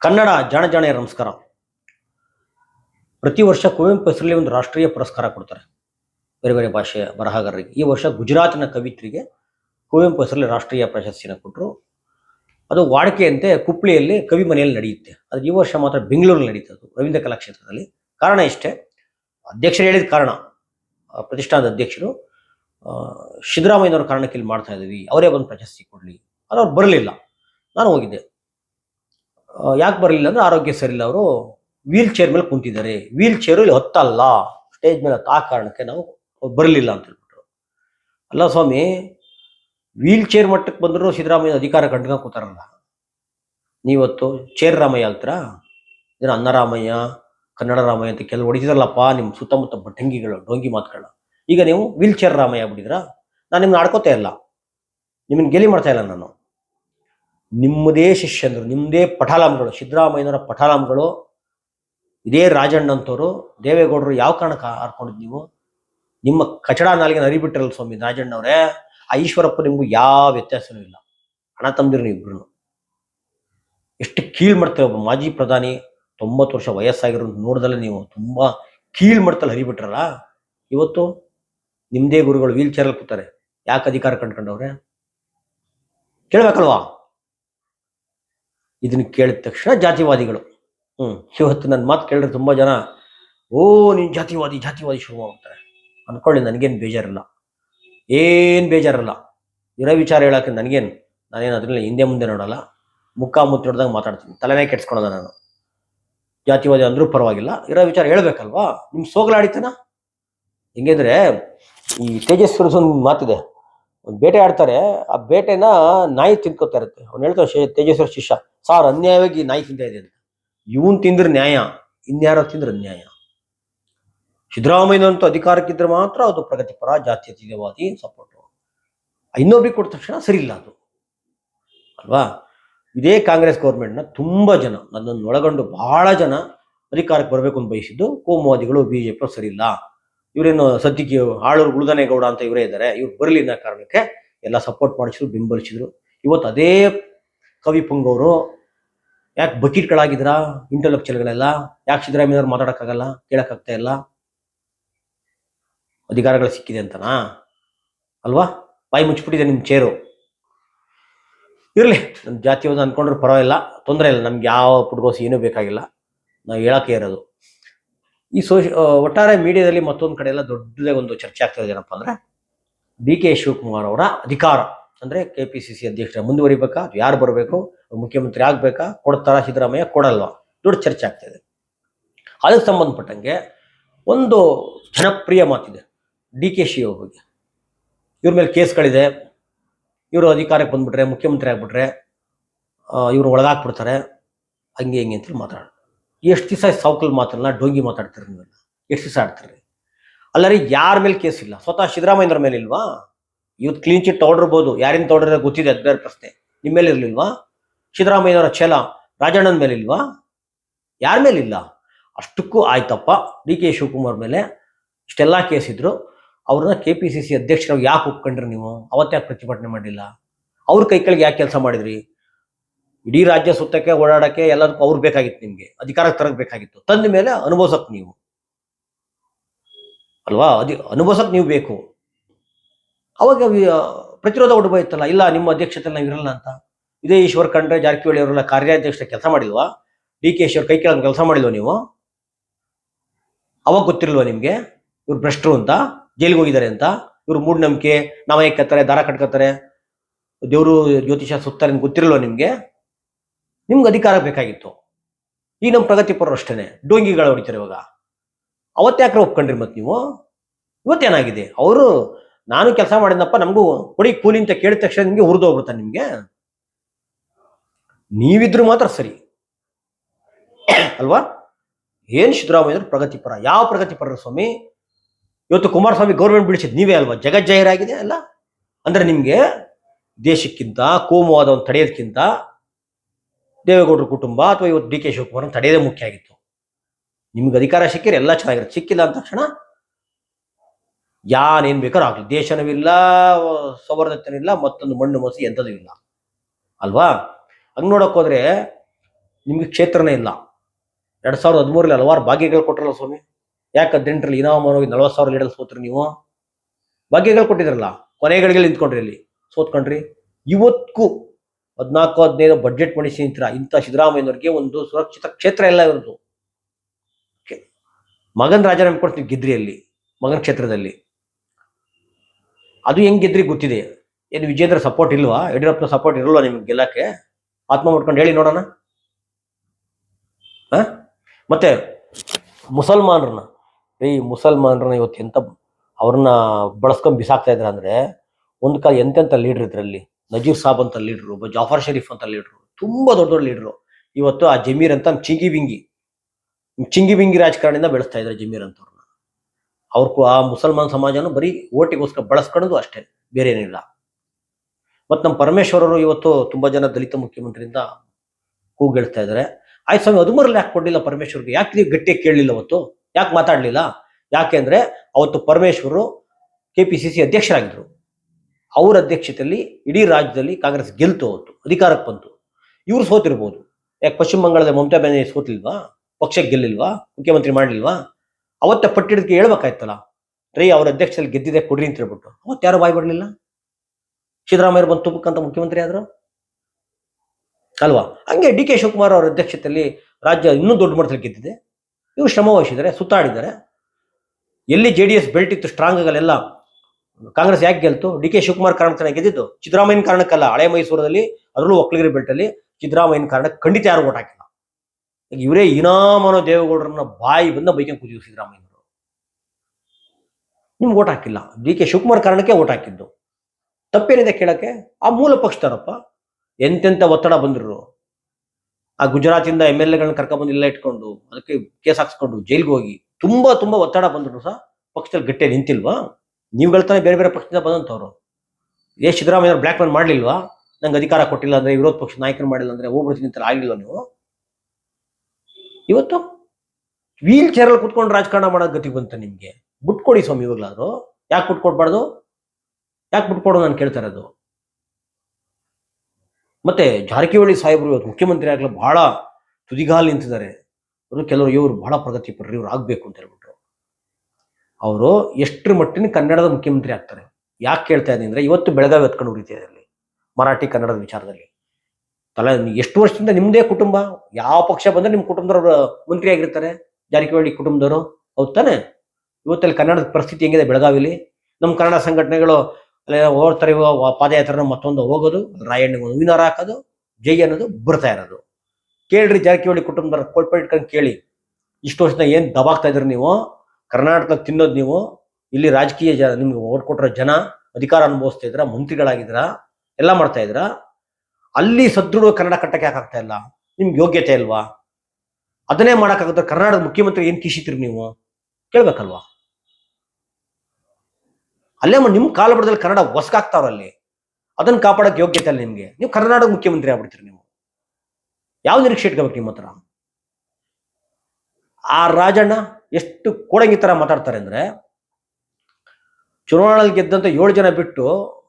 ಕನ್ನಡ ಜಾಣ ಜಾಣ ನಮಸ್ಕಾರ. ಪ್ರತಿ ವರ್ಷ ಕುವೆಂಪು ಹೆಸರಲ್ಲಿ ಒಂದು ರಾಷ್ಟ್ರೀಯ ಪುರಸ್ಕಾರ ಕೊಡ್ತಾರೆ. ಬೇರೆ ಬೇರೆ ಭಾಷೆಯ ಬರಹಗಾರರಿಗೆ. ಈ ವರ್ಷ ಗುಜರಾತಿನ ಕವಿತ್ರಿಗೆ ಕುವೆಂಪು ಹೆಸರಲ್ಲಿ ರಾಷ್ಟ್ರೀಯ ಪ್ರಶಸ್ತಿನ ಕೊಟ್ಟರು ಅದು ವಾಡಿಕೆಯಂತೆ ಕುಪ್ಳಿಯಲ್ಲಿ ಕವಿ ಮನೆಯಲ್ಲಿ ನಡೆಯುತ್ತೆ. ಅದು ಈ ವರ್ಷ ಮಾತ್ರ ಬೆಂಗಳೂರಲ್ಲಿ ನಡೀತದೆ ಅದು ರವೀಂದ್ರ ಕಲಾಕ್ಷೇತ್ರದಲ್ಲಿ. ಕಾರಣ ಇಷ್ಟೇ. ಅಧ್ಯಕ್ಷರು ಹೇಳಿದ ಕಾರಣ ಪ್ರತಿಷ್ಠಾನದ ಅಧ್ಯಕ್ಷರು ಸಿದ್ದರಾಮಯ್ಯನವರ ಕಾರಣಕ್ಕೆ ಇಲ್ಲಿ ಮಾಡ್ತಾ ಇದ್ದೀವಿ. ಅವರೇ ಬಂದು ಪ್ರಶಸ್ತಿ ಕೊಡಲಿ. ಅದು ಅವ್ರು ಬರಲಿಲ್ಲ. ನಾನು ಹೋಗಿದ್ದೆ. ಯಾಕೆ ಬರಲಿಲ್ಲ ಅಂದ್ರೆ ಆರೋಗ್ಯ ಸರಿಯಿಲ್ಲ ಅವರು ವೀಲ್ ಚೇರ್ ಮೇಲೆ ಕುಂತಿದ್ದಾರೆ. ವೀಲ್ ಚೇರು ಇಲ್ಲಿ ಹೊತ್ತಲ್ಲ. ಸ್ಟೇಜ್ ಮೇಲೆ ಆ ಕಾರಣಕ್ಕೆ ನಾವು ಬರಲಿಲ್ಲ ಅಂತ ಹೇಳ್ಬಿಟ್ರು. ಅಲ್ಲ ಸ್ವಾಮಿ ವೀಲ್ ಚೇರ್ ಮಟ್ಟಕ್ಕೆ ಬಂದರೂ ಸಿದ್ದರಾಮಯ್ಯ ಅಧಿಕಾರ ಕಂಡ್ಕೊಂಡು ಕೂತಾರಲ್ಲ. ನೀವತ್ತು ಚೇರ್ ರಾಮಯ್ಯ ಆಗ್ತೀರಾ ಇದನ್ನ ಅನ್ನರಾಮಯ್ಯ ಕನ್ನಡ ರಾಮಯ್ಯ ಅಂತ ಕೆಲವು ಹೊಡಿತಿದ್ರಲ್ಲಪ್ಪ, ನಿಮ್ಮ ಸುತ್ತಮುತ್ತ ಬಟ್ಟಂಗಿಗಳು ಡೋಂಗಿ ಮಾತುಗಳನ್ನ. ಈಗ ನೀವು ವೀಲ್ ಚೇರ್ ರಾಮಯ್ಯ ಆಗ್ಬಿಟ್ಟಿದ್ರಾ ನಾನು ನಿಮ್ಮನ್ನ ಆಡ್ಕೋತಾ ಇಲ್ಲ. ನಿಮ್ಮನ್ನು ಗೆಲಿ ಮಾಡ್ತಾ ಇಲ್ಲ ನಾನು. ನಿಮ್ಮದೇ ಶಿಷ್ಯಂದರು, ನಿಮ್ಮದೇ ಪಠಾಲಾಮ್ಗಳು, ಸಿದ್ದರಾಮಯ್ಯನವರ ಪಠಾಲಾಮ್ಗಳು, ಇದೇ ರಾಜಣ್ಣಂತವರು, ದೇವೇಗೌಡರು ಯಾವ ಕಾರಣಕ್ಕೆ ಹಾರ್ಕೊಂಡಿದ್ದು ನೀವು? ನಿಮ್ಮ ಕಚಡ ನಾಲಿಗೆ ನರಿಬಿಟ್ರಲ್ಲ ಸ್ವಾಮಿ ರಾಜಣ್ಣವ್ರೆ, ಆ ಈಶ್ವರಪ್ಪ ನಿಮಗೂ ಯಾವ ವ್ಯತ್ಯಾಸನೂ ಇಲ್ಲ. ಹಣ ತಂದಿರು ಇಬ್ರು ಎಷ್ಟು ಕೀಳ್ ಮಾಡ್ತಾರೆ ಒಬ್ಬ ಮಾಜಿ ಪ್ರಧಾನಿ, ತೊಂಬತ್ತು ವರ್ಷ ವಯಸ್ಸಾಗಿರೋ ನೋಡ್ದಲ್ಲ ನೀವು, ತುಂಬಾ ಕೀಳ್ ಮಾಡ್ತಲ್ಲ ಹರಿಬಿಟ್ರಲ್ಲ ಇವತ್ತು ನಿಮ್ಮದೇ ಗುರುಗಳು ವೀಲ್ ಚೇರಲ್ಲಿ ಕೂತಾರೆ. ಯಾಕೆ ಅಧಿಕಾರ ಕಂಡ್ಕೊಂಡವ್ರೆ? ಕೇಳ್ಬೇಕಲ್ವಾ? ಇದನ್ನ ಕೇಳಿದ ತಕ್ಷಣ ಜಾತಿವಾದಿಗಳು ಹ್ಞೂ ಇವತ್ತು ನನ್ನ ಮಾತು ಕೇಳಿದ್ರೆ ತುಂಬ ಜನ, ಓ, ನೀನು ಜಾತಿವಾದಿ ಜಾತಿವಾದಿ ಶುರು ಮಾಡ್ತಾರೆ. ಅನ್ಕೊಳ್ಳಿ, ನನಗೇನು ಬೇಜಾರಿಲ್ಲ. ಏನು ಬೇಜಾರಿಲ್ಲ. ಇರೋ ವಿಚಾರ ಹೇಳಕ್ಕೆ ನನಗೇನು, ನಾನೇನು ಅದರಲ್ಲಿ ಹಿಂದೆ ಮುಂದೆ ನೋಡಲ್ಲ. ಮುಖ ಮುತ್ತು ನೋಡ್ದಾಗ ಮಾತಾಡ್ತೀನಿ. ತಲೆನೇ ಕೆಡ್ಸ್ಕೊಳೋದ ನಾನು. ಜಾತಿವಾದಿ ಅಂದರೂ ಪರವಾಗಿಲ್ಲ. ಇರೋ ವಿಚಾರ ಹೇಳ್ಬೇಕಲ್ವಾ? ನಿಮ್ಮ ಸೋಗಲಾಡಿತನ? ಹೆಂಗೆಂದರೆ, ಈ ತೇಜಸ್ವಿ ಒಂದು ಮಾತಿದೆ. ಒಂದು ಬೇಟೆ ಆಡ್ತಾರೆ. ಆ ಬೇಟೆನ ನಾಯಿ ತಿನ್ಕೋತಾ ಇರುತ್ತೆ. ಅವ್ನು ಹೇಳ್ತಾರೆ ತೇಜಸ್ವರ ತೇಜಸ್ವಿ ಶಿಷ್ಯ, ಸಾರ್ ಅನ್ಯಾಯವಾಗಿ ನಾಯಿ ತಿಂತಾ ಇದೆ ಅಂತ. ಇವನ್ ತಿಂದ್ರೆ ನ್ಯಾಯ, ಇನ್ಯಾರೋ ತಿಂದ್ರೆ ಅನ್ಯಾಯ ಸಿದ್ದರಾಮಯ್ಯನಂತೂ ಅಧಿಕಾರಕ್ಕಿದ್ರೆ ಮಾತ್ರ ಅದು ಪ್ರಗತಿಪರ ಜಾತ್ಯತೀತವಾದಿ ಸಪೋರ್ಟ್ ಇನ್ನೊಬ್ರಿಗೆ ಕೊಟ್ಟ ತಕ್ಷಣ ಸರಿ ಇಲ್ಲ ಅದು. ಅಲ್ವಾ? ಇದೇ ಕಾಂಗ್ರೆಸ್ ಗೌರ್ಮೆಂಟ್ನ ತುಂಬ ಜನ ನನ್ನನ್ನು ಒಳಗೊಂಡು ಬಹಳ ಜನ ಅಧಿಕಾರಕ್ಕೆ ಬರಬೇಕು ಅಂತ ಬಯಸಿದ್ದು ಕೋಮುವಾದಿಗಳು ಬಿಜೆಪಿ ಸರಿ ಇಲ್ಲ. ಇವರೇನು ಸದ್ಯಕ್ಕೆ ಆಳೂರು ಗುಳ್ದನೇಗೌಡ ಅಂತ ಇವರೇ ಇದ್ದಾರೆ, ಇವ್ರು ಬರಲಿ ಅನ್ನೋ ಕಾರಣಕ್ಕೆ ಎಲ್ಲ ಸಪೋರ್ಟ್ ಮಾಡಿಸಿದ್ರು, ಬೆಂಬಲಿಸಿದ್ರು. ಇವತ್ತು ಅದೇ ಕವಿ ಪುಂಗವರು ಯಾಕೆ ಬಕೀಟ್ಗಳಾಗಿದ್ರ ಇಂಟೆಲೆಕ್ಚುಯಲ್ಗಳೆಲ್ಲ ಯಾಕೆ ಸಿದ್ದರಾಮಯ್ಯವ್ರು ಮಾತಾಡೋಕ್ಕಾಗಲ್ಲ, ಕೇಳೋಕ್ಕಾಗ್ತಾ ಇಲ್ಲ? ಅಧಿಕಾರಗಳು ಸಿಕ್ಕಿದೆ ಅಂತನಾ? ಅಲ್ವಾ? ಬಾಯಿ ಮುಚ್ಚಿಬಿಟ್ಟಿದೆ ನಿಮ್ಮ ಚೇರು ಇರಲಿ ನಮ್ಮ ಜಾತಿಯವ್ರು ಅನ್ಕೊಂಡ್ರೆ ಪರವಾಗಿಲ್ಲ, ತೊಂದರೆ ಇಲ್ಲ, ನಮ್ಗೆ ಯಾವ ಪುಟ್ಗೋಸಿ ಏನೂ ಬೇಕಾಗಿಲ್ಲ. ನಾವು ಹೇಳೋಕ್ಕೆ ಇರೋದು. ಈ ಸೋಶ ಒಟ್ಟಾರೆ ಮೀಡಿಯಾದಲ್ಲಿ ಮತ್ತೊಂದು ಕಡೆ ಎಲ್ಲ ದೊಡ್ಡದೇ ಒಂದು ಚರ್ಚೆ ಆಗ್ತಾ ಏನಪ್ಪ ಅಂದ್ರೆ, ಡಿ ಕೆ ಶಿವಕುಮಾರ್ ಅವರ ಅಧಿಕಾರ. ಅಂದ್ರೆ ಕೆ ಪಿ ಸಿ ಸಿ ಅಧ್ಯಕ್ಷರ ಮುಂದುವರಿಬೇಕಾ? ಯಾರು ಬರಬೇಕು? ಮುಖ್ಯಮಂತ್ರಿ ಆಗ್ಬೇಕಾ? ಕೊಡ್ತಾರಾ ಸಿದ್ದರಾಮಯ್ಯ? ಕೊಡಲ್ವಾ? ದೊಡ್ಡ ಚರ್ಚೆ ಆಗ್ತಾ ಇದೆ. ಅದಕ್ಕೆ ಸಂಬಂಧಪಟ್ಟಂಗೆ ಒಂದು ಜನಪ್ರಿಯ ಮಾತಿದೆ ಡಿ ಕೆ ಶಿ ಅವ್ರ ಬಗ್ಗೆ ಇವ್ರ ಮೇಲೆ ಕೇಸ್ಗಳಿದೆ. ಇವರು ಅಧಿಕಾರಕ್ಕೆ ಬಂದ್ಬಿಟ್ರೆ, ಮುಖ್ಯಮಂತ್ರಿ ಆಗ್ಬಿಟ್ರೆ ಇವರು ಒಳಗಾಕ್ಬಿಡ್ತಾರೆ ಹಂಗೆ ಹಿಂಗೆ ಅಂತೇಳಿ ಮಾತಾಡ ಎಷ್ಟು ದಿವಸ ಸೌಕಲ್ ಮಾತಲ್ಲ ಡೋಂಗಿ ಮಾತಾಡ್ತೀರಿ ನೀವೆಲ್ಲ. ಎಷ್ಟು ದಿವಸ ಆಡ್ತೀರಿ? ಅಲ್ಲರಿ ಯಾರ ಮೇಲೆ ಕೇಸ್ ಇಲ್ಲ? ಸ್ವತಃ ಸಿದ್ದರಾಮಯ್ಯವ್ರ ಮೇಲೆ ಇಲ್ವಾ? ಇವತ್ತು ಕ್ಲೀನ್ ಚಿಟ್ ತೊಗೊಂಡಿರ್ಬೋದು. ಯಾರಿಂದ ತೊಗೊಂಡ್ರೆ ಗೊತ್ತಿದೆ, ಅದು ಬೇರೆ ಪ್ರಶ್ನೆ. ನಿಮ್ಮ ಮೇಲೆ ಇರಲಿಲ್ವಾ? ಸಿದ್ದರಾಮಯ್ಯನವರ ಛಲ ರಾಜಣ್ಣನ ಮೇಲೆ ಇಲ್ವಾ? ಯಾರ ಮೇಲೆ ಇಲ್ಲ? ಅಷ್ಟಕ್ಕೂ ಆಯ್ತಪ್ಪ. ಡಿ ಕೆ ಶಿವಕುಮಾರ್ ಮೇಲೆ ಇಷ್ಟೆಲ್ಲ ಕೇಸ್ ಇದ್ರು. ಅವ್ರನ್ನ ಕೆ ಪಿ ಸಿ ಸಿ ಅಧ್ಯಕ್ಷರಾಗಿ ಯಾಕೆ ಒಪ್ಕೊಂಡ್ರಿ ನೀವು? ಅವತ್ತ್ಯಾಕೆ ಪ್ರತಿಭಟನೆ ಮಾಡಿಲ್ಲ. ಅವ್ರ ಕೈಕಳಿಗೆ ಕೆಳಗೆ ಯಾಕೆ ಕೆಲಸ ಮಾಡಿದ್ರಿ? ಇಡೀ ರಾಜ್ಯ ಸುತ್ತಕ್ಕೆ ಓಡಾಡಕ್ಕೆ ಎಲ್ಲದಕ್ಕೂ ಅವ್ರು ಬೇಕಾಗಿತ್ತು ನಿಮ್ಗೆ. ಅಧಿಕಾರಕ್ಕೆ ತರಬೇಕಾಗಿತ್ತು ಬೇಕಾಗಿತ್ತು. ತಂದ ಮೇಲೆ ಅನುಭವಿಸಕ್ ನೀವು. ಅಲ್ವಾ? ಅದಿ ಅನುಭವಿಸಕ್ ನೀವು ಬೇಕು. ಅವಾಗ ಪ್ರತಿರೋಧ ಹೊಡ್ಬೋಯ್ತಲ್ಲ ಇಲ್ಲ, ನಿಮ್ಮ ಅಧ್ಯಕ್ಷತೆ ನಾವು ಇರಲ್ಲ ಅಂತ. ಇದೇ ಈಶ್ವರ್ ಖಂಡ್ರೆ, ಜಾರಕಿಹೊಳಿ ಅವರೆಲ್ಲ ಕಾರ್ಯಾಧ್ಯಕ್ಷ ಕೆಲಸ ಮಾಡಿಲ್ವಾ? ಡಿ ಕೆ ಶಿ ಅವ್ರ ಕೈ ಕೆಳಗೆ ಕೆಲಸ ಮಾಡಿಲ್ವ ನೀವು? ಅವಾಗ ಗೊತ್ತಿರಲ್ವಾ ನಿಮ್ಗೆ? ಇವ್ರು ಭ್ರಷ್ಟರು ಅಂತ, ಜೈಲಿಗೆ ಹೋಗಿದ್ದಾರೆ ಅಂತ. ಇವ್ರು ಮೂಢನಂಬಿಕೆ ನಾವ ಕತ್ತಾರೆ ದಾರ ಕಟ್ಕೋತಾರೆ. ದೇವರು ಜ್ಯೋತಿಷ ಸುತ್ತಾರೆ ಗೊತ್ತಿರಲ್ವಾ ನಿಮ್ಗೆ? ನಿಮ್ಗೆ ಅಧಿಕಾರ ಬೇಕಾಗಿತ್ತು. ಈ ನಮ್ಮ ಪ್ರಗತಿಪರರು ಅಷ್ಟೇನೆ. ಡೋಂಗಿಗಳು ಹೊಡಿತಾರೆ ಇವಾಗ. ಅವತ್ತ್ಯಾಕ್ರೆ ಒಪ್ಕೊಂಡ್ರಿ ಮತ್ತೆ ನೀವು? ಇವತ್ತೇನಾಗಿದೆ? ಅವರು, ನಾನು ಕೆಲಸ ಮಾಡಿದ್ನಪ್ಪ, ನಮಗೂ ಕೊಡಿ ಕೂಲಿ ಅಂತ ಕೇಳಿದ ತಕ್ಷಣ ನಿಮಗೆ ಹುರಿದು ನಿಮಗೆ? ನೀವಿದ್ರು ಮಾತ್ರ ಸರಿ. ಅಲ್ವಾ? ಏನ್ ಸಿದ್ದರಾಮಯ್ಯ ಪ್ರಗತಿಪರ ಯಾವ ಪ್ರಗತಿಪರರು ಸ್ವಾಮಿ? ಇವತ್ತು ಕುಮಾರಸ್ವಾಮಿ ಗೌರ್ಮೆಂಟ್ ಬಿಡಿಸಿದ್ ನೀವೇ ಅಲ್ವಾ? ಜಗಜ್ಜಾಹೀರಾಗಿದೆ ಅಲ್ಲ? ಅಂದ್ರೆ ನಿಮಗೆ ದೇಶಕ್ಕಿಂತ ಕೋಮುವಾದವನ್ನು ತಡೆಯೋದಕ್ಕಿಂತ ದೇವೇಗೌಡರ ಕುಟುಂಬ ಅಥವಾ ಇವತ್ತು ಡಿ ಕೆ ಶಿವಕುಮಾರ್ ತಡೆಯೋದೇ ಮುಖ್ಯ ಆಗಿತ್ತು. ನಿಮ್ಗೆ ಅಧಿಕಾರ ಸಿಕ್ಕಿದ್ರೆ ಎಲ್ಲ ಚೆನ್ನಾಗಿರುತ್ತೆ. ಸಿಕ್ಕಿಲ್ಲ ಅಂದ ತಕ್ಷಣ ಯಾನೇನ್ ಬೇಕಾದ್ರೂ ಆಗಲಿ. ದೇಶನೂ ಇಲ್ಲ ಮತ್ತೊಂದು ಮಣ್ಣು ಮಸಿ ಎಂಥದೂ ಇಲ್ಲ. ಅಲ್ವಾ? ಹಂಗ್ ನೋಡೋಕ್ಕೋದ್ರೆ ನಿಮ್ಗೆ ಕ್ಷೇತ್ರನೇ ಇಲ್ಲ. ಎರಡು ಸಾವಿರದ ಹದಿಮೂರಲ್ಲಿ ಹಲವಾರು ಭಾಗ್ಯಗಳು ಕೊಟ್ರಲ್ಲ ಸ್ವಾಮಿ. ಯಾಕೆ ಹದಿನೆಂಟರಲ್ಲಿ ಇನಾಮ ಹೋಗಿ ನಲವತ್ತು ಸಾವಿರ ಲೀಡಲ್ ಸೋತ್ರಿ ನೀವು? ಭಾಗ್ಯಗಳು ಕೊಟ್ಟಿದ್ರಲ್ಲ. ಕೊನೆಗಳಿಗೆ ನಿಂತ್ಕೊಂಡ್ರಿ ಇಲ್ಲಿ ಸೋತ್ಕೊಂಡ್ರಿ. ಇವತ್ತಿಗೂ ಹದಿನಾಲ್ಕು, ಹದಿನೈದು ಬಡ್ಜೆಟ್ ಮಂಡಿಸಿ ನಿಂತರ ಇಂಥ ಸಿದ್ದರಾಮಯ್ಯನವ್ರಿಗೆ ಒಂದು ಸುರಕ್ಷಿತ ಕ್ಷೇತ್ರ ಎಲ್ಲ ಇರೋದು. ಮಗನ ರಾಜೀನಾಮೆ ಕೊಡ್ತೀವಿ ಗೆದ್ರಿ ಅಲ್ಲಿ ಮಗನ ಕ್ಷೇತ್ರದಲ್ಲಿ. ಅದು ಹೆಂಗ್ ಗೆದ್ರಿ ಗೊತ್ತಿದೆ. ಏನು ವಿಜೇಂದ್ರ ಸಪೋರ್ಟ್ ಇಲ್ವಾ? ಯಡಿಯೂರಪ್ಪನ ಸಪೋರ್ಟ್ ಇರಲ್ವಾ ನಿಮ್ಗೆ ಗೆಲ್ಲಕ್ಕೆ? ಆತ್ಮ ಮಾಡ್ಕೊಂಡು ಹೇಳಿ ನೋಡೋಣ? ಮತ್ತೆ ಮುಸಲ್ಮಾನರನ್ನ, ಈ ಮುಸಲ್ಮಾನರನ್ನ ಇವತ್ತು ಎಂತ ಅವ್ರನ್ನ ಬಳಸ್ಕೊಂಡು ಬಿಸಾಕ್ತಾ ಇದ್ರ ಅಂದ್ರೆ, ಒಂದು ಕಾಲ ಎಂತೆಂತ ಲೀಡರ್ ಇದ್ರಲ್ಲಿ? ನಜೀರ್ ಸಾಬ್ ಅಂತ ಲೀಡ್ರು ಒಬ್ಬ ಜಾಫರ್ ಶರೀಫ್ ಅಂತ ಲೀಡ್ರು ತುಂಬಾ ದೊಡ್ಡ ದೊಡ್ಡ ಲೀಡ್ರು ಇವತ್ತು ಆ ಜಮೀರ್ ಅಂತ ಚಿಂಗಿ ಬಿಂಗಿ ಚಿಂಗಿ ಬಿಂಗಿ ರಾಜಕಾರಣಿಯಿಂದ ಬೆಳೆಸ್ತಾ ಇದ್ದಾರೆ ಜಮೀರ್ ಅಂತವ್ರನ್ನ. ಅವ್ರ ಆ ಮುಸಲ್ಮಾನ್ ಸಮಾಜನ ಬರೀ ಓಟಿಗೋಸ್ಕರ ಬಳಸ್ಕೊಳ್ಳೋದು ಅಷ್ಟೇ, ಬೇರೆ ಏನಿಲ್ಲ. ಮತ್ತು ನಮ್ಮ ಪರಮೇಶ್ವರರು ಇವತ್ತು ತುಂಬಾ ಜನ ದಲಿತ ಮುಖ್ಯಮಂತ್ರಿಯಿಂದ ಕೂಗೇಳ್ತಾ ಇದ್ದಾರೆ. ಆಯ್ತು ಸ್ವಾಮಿ, ಅದುಮರಲ್ಲಿ ಯಾಕೆ ಕೊಡ್ಲಿಲ್ಲ ಪರಮೇಶ್ವರ್ಗೆ? ಯಾಕೆ ನೀವು ಗಟ್ಟಿಯಾಗಿ ಕೇಳಲಿಲ್ಲ ಅವತ್ತು? ಯಾಕೆ ಮಾತಾಡ್ಲಿಲ್ಲ? ಯಾಕೆಂದ್ರೆ ಅವತ್ತು ಪರಮೇಶ್ವರರು ಕೆ ಪಿ ಸಿ ಸಿ ಅಧ್ಯಕ್ಷರಾಗಿದ್ರು. ಅವ್ರ ಅಧ್ಯಕ್ಷತೆಯಲ್ಲಿ ಇಡೀ ರಾಜ್ಯದಲ್ಲಿ ಕಾಂಗ್ರೆಸ್ ಗೆಲ್ತು ಅವತ್ತು, ಅಧಿಕಾರಕ್ಕೆ ಬಂತು. ಇವ್ರು ಸೋತಿರ್ಬೋದು. ಯಾಕೆ, ಪಶ್ಚಿಮ ಬಂಗಾಳದ ಮಮತಾ ಬ್ಯಾನರ್ಜಿ ಸೋತಿಲ್ವಾ? ಪಕ್ಷಕ್ಕೆ ಗೆಲ್ಲಿಲ್ವಾ? ಮುಖ್ಯಮಂತ್ರಿ ಮಾಡಲಿಲ್ವಾ? ಅವತ್ತ ಪಟ್ಟಿಡಕ್ಕೆ ಹೇಳ್ಬೇಕಾಯ್ತಲ್ಲ? ರೈ, ಅವ್ರ ಅಧ್ಯಕ್ಷರಲ್ಲಿ ಗೆದ್ದಿದೆ, ಕೊಡ್ರಿ ಅಂತ ಹೇಳ್ಬಿಟ್ಟು ಅವತ್ತು ಯಾರು ಬಾಯ್ ಬರಲಿಲ್ಲ ಸಿದ್ದರಾಮಯ್ಯ ಬಂದು ತುಪ್ಪಕ್ಕಂತ ಮುಖ್ಯಮಂತ್ರಿ ಆದ್ರು? ಅಲ್ವಾ? ಹಂಗೆ ಡಿ ಕೆ ಶಿವಕುಮಾರ್ ಅವರ ಅಧ್ಯಕ್ಷತೆಯಲ್ಲಿ ರಾಜ್ಯ ಇನ್ನೂ ದೊಡ್ಡ ಮಟ್ಟದಲ್ಲಿ ಗೆದ್ದಿದೆ. ಇವರು ಶ್ರಮ ವಹಿಸಿದ್ದಾರೆ ಸುತ್ತಾಡಿದ್ದಾರೆ. ಎಲ್ಲಿ ಜೆ ಡಿ ಎಸ್ ಬೆಲ್ಟ್ ಇತ್ತು ಸ್ಟ್ರಾಂಗ್ ಆಗಲೆಲ್ಲ ಕಾಂಗ್ರೆಸ್ ಯಾಕೆ ಗೆಲ್ತು? ಡಿ ಕೆ ಶಿವಕುಮಾರ್ ಕಾರಣಕ್ಕೆ ಗೆದ್ದಿದ್ದು? ಸಿದ್ದರಾಮಯ್ಯನ ಕಾರಣಕ್ಕಲ್ಲ. ಹಳೆ ಮೈಸೂರಲ್ಲಿ ಅದರಲ್ಲೂ ಒಕ್ಕಲಿಗರ ಬೆಲ್ಟಲ್ಲಿ ಸಿದ್ದರಾಮಯ್ಯನ ಕಾರಣಕ್ಕೆ ಖಂಡಿತ ಯಾರು ಓಟ್ ಹಾಕಿಲ್ಲ. ಇವರೇ ಇನಾಮನೋ ದೇವೇಗೌಡರನ್ನ ಬಾಯಿ ಬಂದ ಬೈಕನ್ ಕೂತಿದ್ರು ಸಿದ್ದರಾಮಯ್ಯನವರು. ನಿಮ್ಗೆ ಓಟ್ ಹಾಕಿಲ್ಲ. ಡಿ ಕೆ ಶಿವಕುಮಾರ್ ಕಾರಣಕ್ಕೆ ಓಟ್ ಹಾಕಿದ್ದು. ತಪ್ಪೇನಿದೆ ಕೇಳಕ್ಕೆ? ಆ ಮೂಲ ಪಕ್ಷದವರಪ್ಪ ಎಂತೆಂಥ ಒತ್ತಡ ಬಂದ್ರು. ಆ ಗುಜರಾತಿಂದ ಎಂ ಎಲ್ ಎಗಳನ್ನ ಕರ್ಕೊಂಡ್ಬಂದು ಇಲ್ಲ ಇಟ್ಕೊಂಡು, ಅದಕ್ಕೆ ಕೇಸ್ ಹಾಕ್ಸ್ಕೊಂಡು ಜೈಲ್ಗೆ ಹೋಗಿ, ತುಂಬಾ ತುಂಬಾ ಒತ್ತಡ ಬಂದ್ರು ಸಹ ಪಕ್ಷದಲ್ಲಿ ಗಟ್ಟಿಯಾಗಿ ನಿಂತಿಲ್ವಾ? ನೀವುಗಳು ಬೇರೆ ಬೇರೆ ಪಕ್ಷದಿಂದ ಬಂದಂಥವ್ರು ಏ ಸಿದ್ದರಾಮಯ್ಯ ಬ್ಲ್ಯಾಕ್ ಮೇಲ್ ಮಾಡಲಿಲ್ವಾ? ನಂಗೆ ಅಧಿಕಾರ ಕೊಟ್ಟಿಲ್ಲ ಅಂದ್ರೆ, ವಿರೋಧ ಪಕ್ಷ ನಾಯಕರು ಮಾಡಿಲ್ಲ ಅಂದ್ರೆ ಹೋಗ್ಬಿಡ್ತೀನಿ ಅಂತ ಆಗಿಲ್ಲ ನೀವು? ಇವತ್ತು ವೀಲ್ ಚೇರಲ್ಲಿ ಕುತ್ಕೊಂಡು ರಾಜಕಾರಣ ಮಾಡೋ ಗತಿ ಬಂತ ನಿಮಗೆ. ಬಿಟ್ಕೊಡಿ ಸ್ವಾಮಿ ಇವಾಗಲಾದರೂ. ಯಾಕೆ ಬಿಟ್ಕೊಡ್ಬಾರ್ದು? ಯಾಕೆ ಬಿಟ್ಕೊಡೋ ನಾನು ಕೇಳ್ತಾರೆ ಅದು ಮತ್ತೆ ಜಾರಕಿಹೊಳಿ ಸಾಹೇಬರು ಇವತ್ತು ಮುಖ್ಯಮಂತ್ರಿ ಆಗಲು ಬಹಳ ತುದಿಗಾಲ್ ನಿಂತಿದ್ದಾರೆ. ಅವರು ಕೆಲವರು, ಇವರು ಬಹಳ ಪ್ರಗತಿಪರರು, ಇವ್ರು ಆಗಬೇಕು ಅಂತ ಹೇಳ್ಬಿಟ್ರು ಅವರು ಎಷ್ಟರ ಮಟ್ಟಿನ ಕನ್ನಡದ ಮುಖ್ಯಮಂತ್ರಿ ಆಗ್ತಾರೆ. ಯಾಕೆ ಕೇಳ್ತಾ ಇದ್ದೀನಿ ಅಂದರೆ ಇವತ್ತು ಬೆಳಗಾವಿ ಎತ್ಕೊಂಡು ಉರಿತಿದೆ ಅಲ್ಲಿ, ಮರಾಠಿ ಕನ್ನಡದ ವಿಚಾರದಲ್ಲಿ. ತಲೆ ಎಷ್ಟು ವರ್ಷದಿಂದ ನಿಮ್ಮದೇ ಕುಟುಂಬ? ಯಾವ ಪಕ್ಷ ಬಂದ್ರೆ ನಿಮ್ಮ ಕುಟುಂಬದವರು ಮಂತ್ರಿ ಆಗಿರ್ತಾರೆ, ಜಾರಕಿಹೊಳಿ ಕುಟುಂಬದವರು, ಹೌದು ತಾನೆ? ಇವತ್ತಲ್ಲಿ ಕನ್ನಡದ ಪರಿಸ್ಥಿತಿ ಹೆಂಗಿದೆ ಬೆಳಗಾವಿಲಿ? ನಮ್ಮ ಕನ್ನಡ ಸಂಘಟನೆಗಳು ಅಲ್ಲೇ ಹೋಗ್ತಾರೆ ಪಾದಯಾತ್ರೆನ ಪಾದಯಾತ್ರೆ ಮತ್ತೊಂದು ಹೋಗೋದು, ರಾಯಣ್ಣಿಗೆ ಒಂದು ವಿನಾರ ಹಾಕೋದು, ಜೈ ಅನ್ನೋದು ಬರ್ತಾ ಇರೋದು. ಕೇಳ್ರಿ ಜಾರಕಿಹೊಳಿ ಕುಟುಂಬದವ್ರ ಕೊಳ್ಪ ಇಟ್ಕೊಂಡು ಕೇಳಿ, ಇಷ್ಟು ವರ್ಷದ ಏನು ದಬಾಗ್ತಾ ಇದ್ರಿ ನೀವು? ಕರ್ನಾಟಕದಲ್ಲಿ ತಿನ್ನೋದು ನೀವು, ಇಲ್ಲಿ ರಾಜಕೀಯ ಜನ, ನಿಮ್ಗೆ ಓಟ್ ಕೊಟ್ಟಿರೋ ಜನ, ಅಧಿಕಾರ ಅನುಭವಿಸ್ತಾ ಇದ್ರ ಮಂತ್ರಿಗಳಾಗಿದ್ರ ಎಲ್ಲ ಮಾಡ್ತಾ ಇದ್ರ ಅಲ್ಲಿ ಸದೃಢ ಕನ್ನಡ ಕಟ್ಟಕ್ಕೆ ಯಾಕೆ ಆಗ್ತಾ ಇಲ್ಲ? ನಿಮ್ಗೆ ಯೋಗ್ಯತೆ ಅಲ್ವಾ ಅದನ್ನೇ ಮಾಡೋಕ್ಕಾಗುತ್ತೆ ಕರ್ನಾಟಕದ ಮುಖ್ಯಮಂತ್ರಿ ಏನ್ ಕಿಶಿತ್ರಿ ನೀವು? ಕೇಳ್ಬೇಕಲ್ವಾ? ಅಲ್ಲೇ ನಿಮ್ಮ ನಿಮ್ ಕಾಲಬಡದಲ್ಲಿ ಕನ್ನಡ ಹೊಸಕಾಗ್ತಾವ್ರಲ್ಲಿ ಅದನ್ನ ಕಾಪಾಡಕ್ ಯೋಗ್ಯತೆ ಅಲ್ಲ ನಿಮ್ಗೆ. ನೀವು ಕರ್ನಾಟಕ ಮುಖ್ಯಮಂತ್ರಿ ಆಗ್ಬಿಡ್ತೀರಿ ನೀವು. ಯಾವ ನಿರೀಕ್ಷೆ ಇಟ್ಕೋಬೇಕು ನಿಮ್ಮ ಹತ್ರ ಆ ರಾಜಣ್ಣ ಎಷ್ಟು ಕೋಡಂಗಿ ತರ ಮಾತಾಡ್ತಾರೆ ಅಂದ್ರೆ ಚುನಾವಣೆಯಲ್ಲಿ ಗೆದ್ದಂತ ಏಳು ಜನ ಬಿಟ್ಟು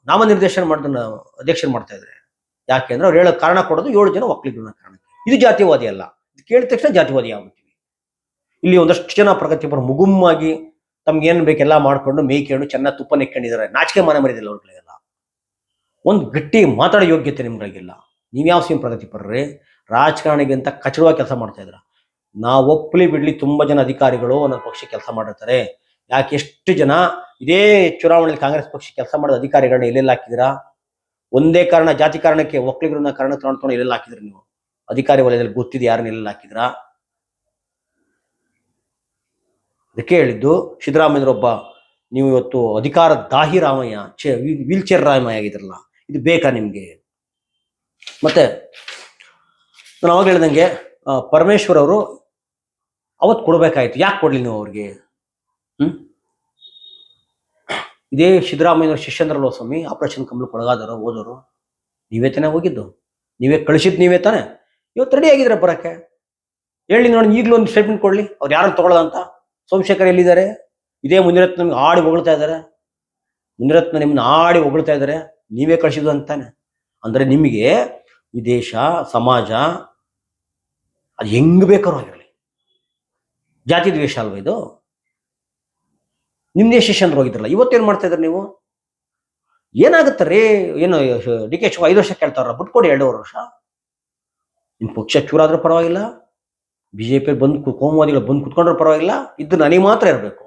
ನಾಮನಿರ್ದೇಶನ ಮಾಡಿದ ಅಧ್ಯಕ್ಷನ ಮಾಡ್ತಾ ಯಾಕೆ ಅಂದ್ರೆ ಅವ್ರು ಹೇಳೋ ಕಾರಣ ಕೊಡೋದು ಏಳು ಜನ ಒಕ್ಕಲಿಗರನ್ನ ಕಾರಣ. ಇದು ಜಾತಿವಾದಿ ಅಲ್ಲ. ಕೇಳಿದ ತಕ್ಷಣ ಜಾತಿವಾದಿ ಆಗ್ಬಿಡ್ತೀವಿ. ಇಲ್ಲಿ ಒಂದಷ್ಟು ಜನ ಪ್ರಗತಿಪರ ಮುಗುಮ್ಮಾಗಿ ತಮ್ಗೇನು ಬೇಕೆಲ್ಲ ಮಾಡ್ಕೊಂಡು ಮೇಯ್ಕೊಂಡು ಚೆನ್ನಾಗಿ ತುಪ್ಪ ನೆಕ್ಕೊಂಡಿದ್ದಾರೆ ನಾಚಿಕೆ ಮಾನ ಮರಿದಿಲ್ಲ ಅವ್ರಿಗೆಲ್ಲ. ಒಂದು ಗಟ್ಟಿ ಮಾತಾಡೋ ಯೋಗ್ಯತೆ ನಿಮ್ಗಳಿಗಿಲ್ಲ. ನೀವು ಯಾವ ಸಿಎಂ ಪ್ರಗತಿಪರರೇ ರಾಜಕಾರಣಿಗಿಂತ ಕಚಡವಾಗಿ ಕೆಲಸ ಮಾಡ್ತಾ ಇದ್ರ ನಾವು ಒಪ್ಪಲಿ ಬಿಡ್ಲಿ ತುಂಬಾ ಜನ ಅಧಿಕಾರಿಗಳು ನನ್ನ ಪಕ್ಷ ಕೆಲಸ ಮಾಡಿರ್ತಾರೆ. ಯಾಕೆ ಎಷ್ಟು ಜನ ಇದೇ ಚುನಾವಣೆಯಲ್ಲಿ ಕಾಂಗ್ರೆಸ್ ಪಕ್ಷ ಕೆಲಸ ಮಾಡಿದ ಅಧಿಕಾರಿಗಳನ್ನ ಎಲ್ಲೆಲ್ಲ ಹಾಕಿದಿರಾ? ಒಂದೇ ಕಾರಣ, ಜಾತಿ ಕಾರಣಕ್ಕೆ ಒಕ್ಕಲಿಗರನ್ನ ಕಾರಣ ತಗೊಂಡು ಎಲ್ಲೆಲ್ಲ ಹಾಕಿದ್ರಿ ನೀವು? ಅಧಿಕಾರಿ ವಲಯದಲ್ಲಿ ಗೊತ್ತಿದೆ ಯಾರನ್ನ ಎಲ್ಲೆಲ್ಲ ಹಾಕಿದ್ರಾ? ಅದಕ್ಕೆ ಹೇಳಿದ್ದು ಸಿದ್ದರಾಮಯ್ಯರೊಬ್ಬ ನೀವು ಇವತ್ತು ಅಧಿಕಾರ ದಾಹಿ ರಾಮಯ್ಯ ಚೇ ವೀಲ್ ಚೇರ್ ರಾಮಯ್ಯ ಆಗಿದ್ರಲ್ಲ, ಇದು ಬೇಕಾ ನಿಮ್ಗೆ? ಮತ್ತೆ, ನಾನು ಅವಾಗ ಹೇಳ್ದಂಗೆ ಪರಮೇಶ್ವರ್ ಅವರು ಅವತ್ತು ಕೊಡ್ಬೇಕಾಯ್ತು. ಯಾಕೆ ಕೊಡ್ಲಿ ನೀವು ಅವ್ರಿಗೆ? ಹ್ಮ್? ಇದೇ ಸಿದ್ದರಾಮಯ್ಯವ್ರ ಶಿಷ್ಯಂದ್ರಲ್ವ ಸ್ವಾಮಿ ಆಪರೇಷನ್ ಕಮಲಕ್ಕೆ ಕೊಡಗಾದರು, ಓದೋರು, ನೀವೇ ತಾನೇ ಹೋಗಿದ್ದು. ನೀವೇ ಕಳಿಸಿದ್ ನೀವೇ ತಾನೇ. ಇವತ್ತು ರೆಡಿ ಆಗಿದ್ರೆ ಬರಕ್ಕೆ? ಹೇಳಿ ನೋಡಿ ಈಗಲೂ ಒಂದು ಸ್ಟೇಟ್ಮೆಂಟ್ ಕೊಡ್ಲಿ. ಅವ್ರು ಯಾರು ತಗೊಳ್ಳೋದಂತ ಸೋಮಶೇಖರ್ ಎಲ್ಲಿದ್ದಾರೆ? ಇದೇ ಮುನಿರತ್ನ ನಿಮ್ಗೆ ಆಡಿ ಹೊಗಳ್ತಾ ಇದ್ದಾರೆ. ಮುನಿರತ್ನ ನಿಮ್ಮನ್ನ ಆಡಿ ಹೊಗಳ್ತಾ ಇದ್ದಾರೆ. ನೀವೇ ಕಳಿಸಿದ್ದು ಅಂತಾನೆ ಅಂದ್ರೆ ನಿಮಗೆ ಈ ದೇಶ, ಸಮಾಜ, ಅದು ಹೆಂಗ್ ಆಗಿರಲಿ. ಜಾತಿ ದ್ವೇಷ ಅಲ್ವಾ ಇದು? ನಿಮ್ದೇ ಶಿಷ್ಯಂದ್ರು ಹೋಗಿದ್ರಲ್ಲ ಇವತ್ತೇನು ಮಾಡ್ತಾ ಇದ್ರಿ ನೀವು? ಏನಾಗುತ್ತೆ ರೀ? ಏನು, ಡಿ ಕೆ ಶಿವ ಐದು ವರ್ಷ ಕೇಳ್ತಾರ ಬಿಟ್ಕೊಡಿ ಎರಡೂವರೆ ವರ್ಷ. ನಿಮ್ಮ ಪಕ್ಷ ಚೂರಾದ್ರೂ ಪರವಾಗಿಲ್ಲ. ಬಿ ಜೆ ಪಿ ಬಂದು ಕೋಮುವಾದಿಗಳು ಬಂದು ಕುತ್ಕೊಂಡ್ರೂ ಪರವಾಗಿಲ್ಲ. ಇದ್ದು ನನಗೆ ಮಾತ್ರ ಇರಬೇಕು.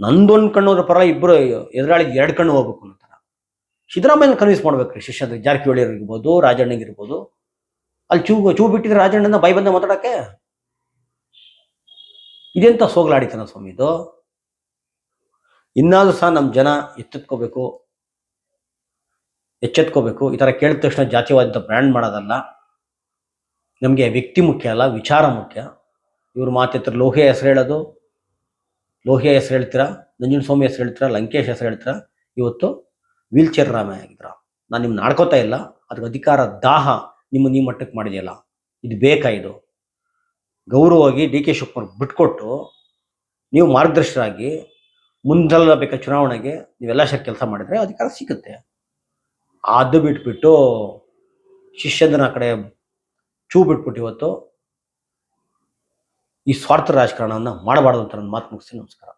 ನಂದೊಂದು ಕಣ್ಣು ಹೋದ್ರೆ ಪರವಾಗಿಲ್ಲ ಇಬ್ಬರು ಎದುರಾಳಿಗೆ ಎರಡು ಕಣ್ಣು ಹೋಗ್ಬೇಕು ಅನ್ನೋ ಸಿದ್ದರಾಮಯ್ಯನ ಕನ್ವಿನ್ಸ್ ಮಾಡ್ಬೇಕ್ರಿ, ಶಿಷ್ಯ ಜಾರಕಿಹೊಳಿ ಇರ್ಬೋದು ರಾಜಣ್ಣಗಿರ್ಬೋದು. ಅಲ್ಲಿ ಚೂ ಚೂ ಬಿಟ್ಟಿದ್ರೆ ರಾಜಣ್ಣನ ಬಾಯಿ ಬಂದ ಮಾತಾಡಕ್ಕೆ? ಇದೆಂತ ಸೋಗ್ಲಾಡಿತನ ಸ್ವಾಮಿ ಇದು? ಇನ್ನಾದ್ರೂ ಸಹ ನಮ್ಮ ಜನ ಎತ್ತೆತ್ಕೋಬೇಕು, ಎಚ್ಚೆತ್ಕೋಬೇಕು, ಈ ಥರ ಕೇಳಿದ ತಕ್ಷಣ ಜಾತಿವಾದ ಬ್ರ್ಯಾಂಡ್ ಮಾಡೋದಲ್ಲ. ನಮಗೆ ವ್ಯಕ್ತಿ ಮುಖ್ಯ ಅಲ್ಲ, ವಿಚಾರ ಮುಖ್ಯ. ಇವ್ರ ಮಾತಿತ್ರ ಲೋಹಿಯ ಹೆಸರು ಹೇಳೋದು ಲೋಹಿಯ ಹೆಸರು ಹೇಳ್ತೀರಾ, ನಂಜನಸ್ವಾಮಿ ಹೆಸರು ಹೇಳ್ತೀರಾ, ಲಂಕೇಶ್ ಹೆಸರು ಹೇಳ್ತೀರಾ, ಇವತ್ತು ವೀಲ್ ಚೇರ್ ಆಗಿದ್ರ. ನಾನು ನಿಮ್ನ ಆಡ್ಕೋತಾ ಇಲ್ಲ, ಅದಕ್ಕೆ ಅಧಿಕಾರ ದಾಹ ನಿಮ್ಮ ನೀ ಮಟ್ಟಕ್ಕೆ ಮಾಡಿದೆಯಲ್ಲ. ಇದು ಬೇಕಾ ಇದು? ಗೌರವವಾಗಿ ಡಿ ಕೆ ಶಿವಕುಮಾರ್ ಬಿಟ್ಕೊಟ್ಟು ನೀವು ಮಾರ್ಗದರ್ಶರಾಗಿ ಮುಂದಲ್ಲಬೇಕಾದ ಚುನಾವಣೆಗೆ ನೀವೆಲ್ಲ ಸರ್ ಕೆಲಸ ಮಾಡಿದರೆ ಅಧಿಕಾರ ಸಿಗುತ್ತೆ. ಅದು ಬಿಟ್ಬಿಟ್ಟು ಶಿಷ್ಯಂದನ ಕಡೆ ಚೂ ಬಿಟ್ಬಿಟ್ಟು ಇವತ್ತು ಈ ಸ್ವಾರ್ಥ ರಾಜಕಾರಣವನ್ನು ಮಾಡಬಾರ್ದು ಅಂತ ನನ್ನ ಮಾತು ಮುಗಿಸಿ ನಮಸ್ಕಾರ.